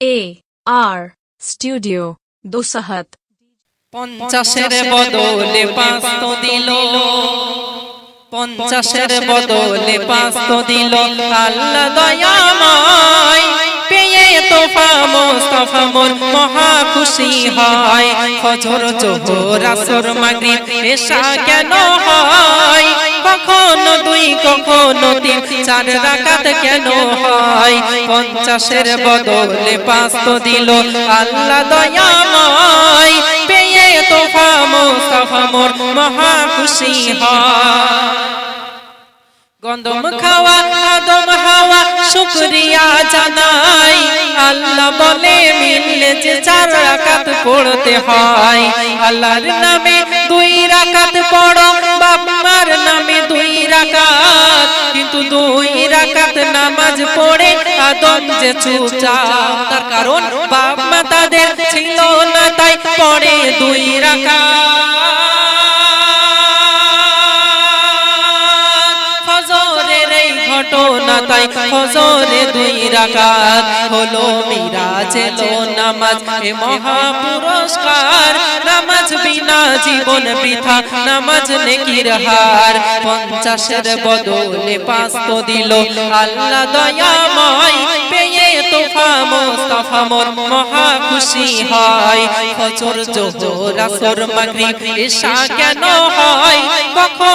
এ আর studio দোসাহাত পঞ্চাশের বদলে পাঁচ তো দিল। পঞ্চাশের বদলে পাঁচ তো দিল। আল্লাহ দয়াময় পেয়ে তোফা মোস্তফা মোর মহা খুশি হয়। ফজর জোহর আসর মাগরিব এশা কেন হয়? কখনো দুই, কখনো তিন, চার রাকাত কেন হয়? পঞ্চাশের বদলে পাঁচ তো দিল আল্লাহ দয়াময়। পেয়ে তোফা মোস্তফা মোর মহা খুশি হয়। গন্ধম খাওয়া আদম হাওয়া শুকরিয়া জানাই। আল্লাহ বলে মিললে যে চার রাকাত পড়তে হয়। আল্লাহর নামে দুই রাকাত পড়ো বাপ মার নামে দুই রাকাত। কিন্তু দুই রাকাত নামাজ পড়ে আদম যে চুপচাপ তার কারণ বাপ মা তাদের ছিল না তাই পড়ে দুই রাকাত। ফজরে দুই রাকাত হলো মিরাজ এলো নামাজ। এ মহা পুরস্কার নামাজ বিনা জীবন বৃথা, নামাজ নেকির হার। পঞ্চাশের বদলে পাঁচ তো দিল আল্লাহ দয়াময়, পেয়ে তোফা মোস্তফা মোর মহা খুশি হয়। ফজর, জোহর, আসর, মাগরিব, এশা কেন হয়?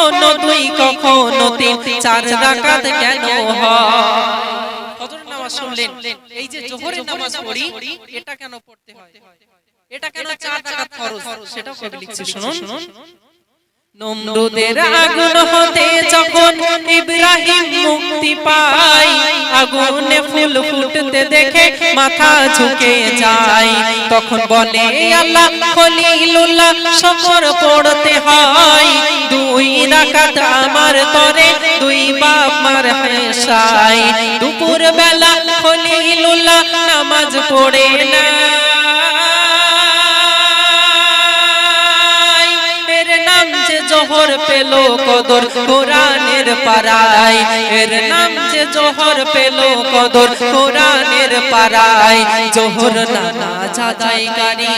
কখনো দুই কখনো তিন চার রাকাত কেন হয়? নামাজ শুনলেন। এই যে জোহরের নামাজ পড়ি এটা কেন পড়তে হয়? এটা কেন চার রাকাত ফরজ? সেটাও কবি লিখছে শুনুন। নমরুদের আগুন হতে যখন ইব্রাহিম মুক্তি পায়, আগুনে ফুল ফুটতে দেখে মাথা ঝুঁকে যায়। তখন বলে আল্লাহ খলিলুল্লাহ পড়তে হয়। দুই রাকাত আমার তরে, দুই বাপ মার দুপুর বেলা খলিলুল্লাহ নামাজ পড়ে না জোহর পেল কদর কোরআনের পারায় এর নাম জোহর পেল কদর কোরআনের পারায় জোহর নানা জাদাই গারি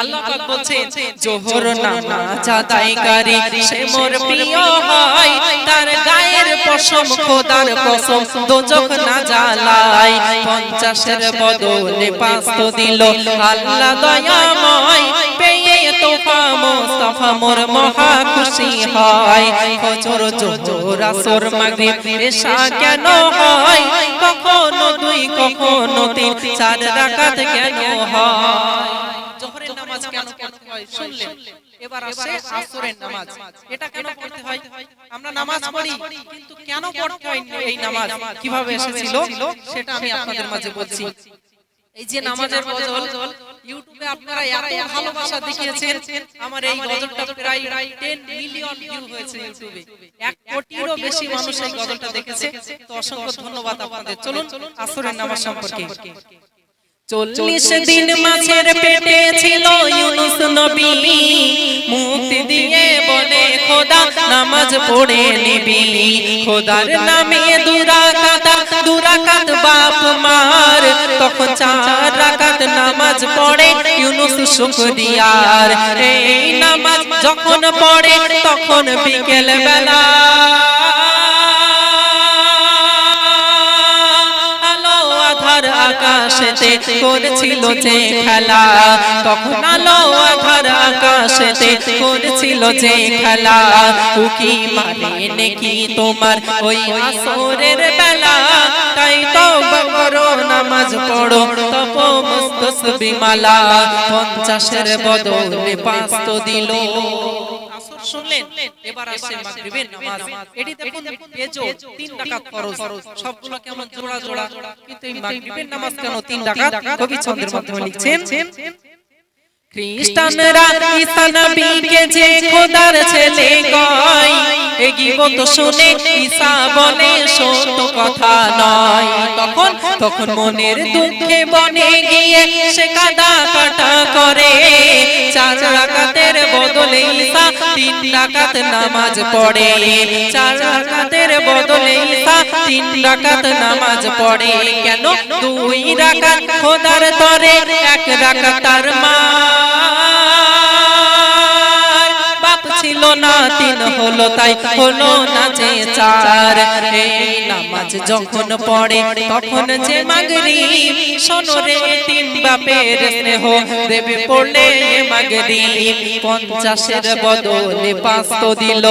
আল্লাহ পাক বলছেন, জোহর নানা জাদাই গারি সে মোর প্রিয় হয়। তার গায়ের পশম খোদার কসম দোজখ না জ্বালায়। পঞ্চাশের বদলে পাঁচ তো দিল, আল্লাহ দয়াময়। পেয়ে তোফা মোস্তফা মোর মহা খুশি হয়। ফজর, জোহর, আসর, মাগরিব, এশা কেন হয়, কখনো দুই, কখনো তিন, চার রাকাত কেন হয়? জোহরের নামাজ কেন পড়তে হয়? শুনলেন? এবার আসে আসরের নামাজ। এটা কেন পড়তে হয়? আমরা নামাজ পড়ি, কিন্তু কেন পড়তে হয় এই নামাজ? কীভাবে এসেছিল? সেটা আমি আপনাদের মাঝে বলছি। এই যে নামাজের বদল ইউটিউবে আপনারা এত ভালোবাসা দেখিয়েছেন, আমার এই গজলটা প্রায় 10 মিলিয়ন ভিউ হয়েছে ইউটিউবে এক কোটিরও বেশি মানুষ এই গজলটা দেখেছে, তো অসংখ্য ধন্যবাদ আপনাদের। চলুন, আসরের নামাজ সম্পর্কে। চল্লিশ দিন মাছের পেটে ছিল ইউনুস নবী। মুক্তি দিয়ে বলে, খোদা, নামাজ পড়ে নিবি। খোদার নামে দুরাকাত দুরাকাত বাপ মার। তখন চার রাকাত নামাজ পড়ে ইউনুস শুকরিয়ার। এই নামাজ যখন পড়ে, তখন বিকেল বেলা আকাশেতে করেছিল যে খেলা। তখন আলো আধার আকাশেতে করেছিল যে খেলা। উকি মানে নাকি তোমার ওই আসরের বেলা? তাই তো নামাজ পড়ো তপ মুস্তসবি মালা পঞ্চাশের বদলে পাঁচ তো দিল তিন খ্রিস্টানরা যে খোদার ছেলে কয় এ গীবত শুনে ঈসা বলে সত্য কথা নয়। তখন তখন মনের দুঃখে বনে গিয়ে সে কাদা কাটা করে। চার রাকাতের বদলে ঈসা তিন রাকাত নামাজ পড়ে। চার রাকাতের বদলে ঈসা তিন রাকাত নামাজ পড়ে। কেন? দুই রাকাত খোদার তরে এক রাকাত তার মা ছিল না, তিন হলো তাই হলো না যে চার। নামাজ যখন পড়ে, তখন যে মাগরি সনরে তিন বাপের স্নেহ। দেবে পড়লে মাগরি পঞ্চাশের বদলে পাঁচ তো দিল।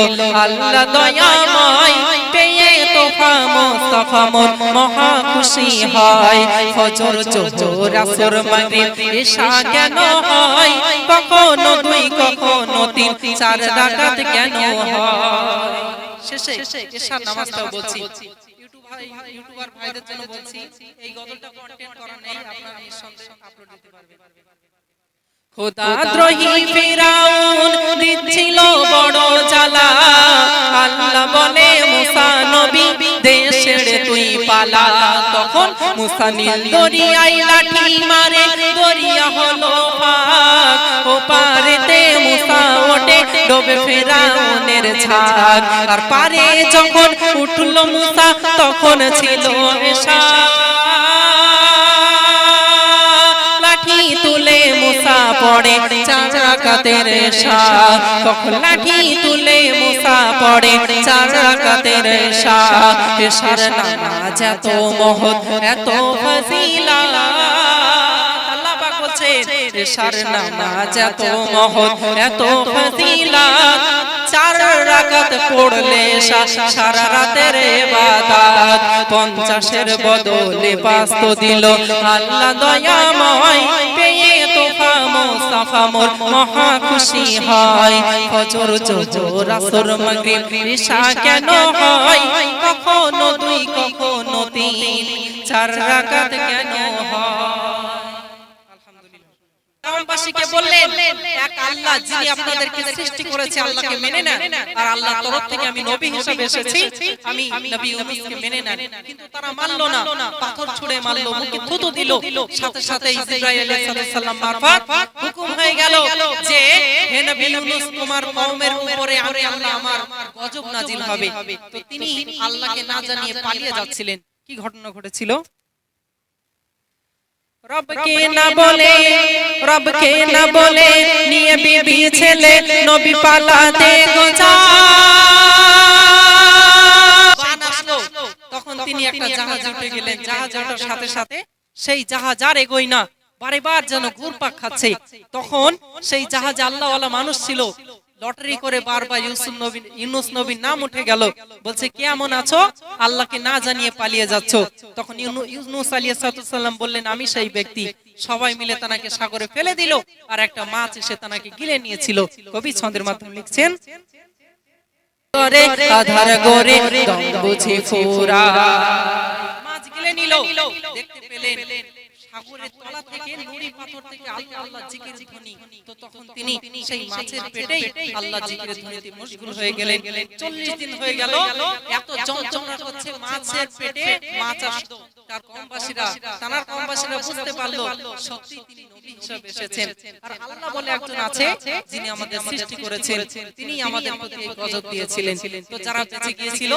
আল্লাহ দয়াময় পেয়ে মোস্তফা মন মহা খুশি হয়। ফজর, জোহর, আসর, মাগরিব এশা কেন হয়? কখনো দুই, কখনো তিন, চার রাকাত কেন হয়? শেষে এশার নামাজটাও বলছি। দিচ্ছিল বড় জ্বালা। আল্লাহ বলে, মুসা নবী তখন লাঠি মারে, দরিয়া হলো ও পারেতে মুসা ওঠে, ডোবে ফেরাউনের ছাগ আর পারে যখন উঠল মুসা, তখন ছিল তুলে মুসা পড়ে চারাকাতের শাহ তখন লাঠি তুলে পড়ে চারাকাতের শাহ এশার নামাজ এত মহৎ, এত ফজিলা এত চার পঞ্চাশের বদলে পাঁচ তো দিল। আল্লাহ দয়াময় মোস্তফা মোর মহা খুশি হয়। ফজর, জোহর, আসর, মাগরিব, ঈশা কেন হয়? কখনো দুই, কখনো তিন। চার রাকাত কেন গ্রামবাসীকে বললেন এক আল্লাহ যিনি আপনাদেরকে সৃষ্টি করেছে, আল্লাহকে মেনে নেন। আর আল্লাহর তরফ থেকে আমি নবী হিসেবে এসেছি, আমি নবী ইউনূসকে মেনে নেন। কিন্তু তারা মানলো না, পাথর ছুঁড়ে মারলো, মুখে থুতু দিল। সাথে সাথে ইসরাইল আলাইহিস সালাম মারফত হুকুম হয়ে গেল যে, হে নবী ইউনূস, তোমার কওমের উপরে আমি আল্লাহ আমার গজব নাজিল হবে। তো তিনি আল্লাহকে না জানিয়ে পালিয়ে যাচ্ছিলেন। কি ঘটনা ঘটেছিল? রবকে না বলে রবকে না বলে নিয়ে বিবি ছেলে নবী পালাতে গোজা তখন তিনি একটা জাহাজ উঠে গেলেন। জাহাজ ওঠার সাথে সাথে সেই জাহাজ আর এগোই না। বারে বার যেন ঘুরপাক খাচ্ছে। তখন সেই জাহাজে আল্লাহওয়ালা মানুষ ছিল। লটারি করে বারবার ইউসুফ নবী ইউনুস নবীর নাম উঠে গেল। বলছে কেমন আছো? আল্লাহকে না জানিয়ে পালিয়ে যাচ্ছ। তখন ইউনুস আলাইহিস সালাম বললেন আমি সেই ব্যক্তি। সবাই মিলে তানাকে সাগরে ফেলে দিল আর একটা মাছ এসে তানাকে গিলে নিয়েছিল। কবি ছন্দের মাধ্যমে লিখছেন করে আধার গোরে দম বুঝে ফুরা। মাছ গিলে নিল। দেখতে পেলেন। সাগরের তলা থেকে নুড়ি পাথর থেকে আল্লাহ আল্লাহ জিকির ধ্বনি তো তখন তিনি সেই মাছের পেটেই আল্লাহ জিকিরের ধ্বনিতে মশগুল হয়ে গেলেন। 40 দিন হয়ে গেল এত যন্ত্রণা হচ্ছে মাছের পেটে। মাছ আসতো তার কমবাসীরা তানার কমবাসীরা বুঝতে পারল। সত্যি তিনি নবী হিসেবে এসেছেন। আর আল্লাহ বলে একজন আছে যিনি আমাদের সৃষ্টি করেছেন। তিনি আমাদের প্রতি গজব দিয়েছিলেন। তো যারা বেঁচে গিয়েছিল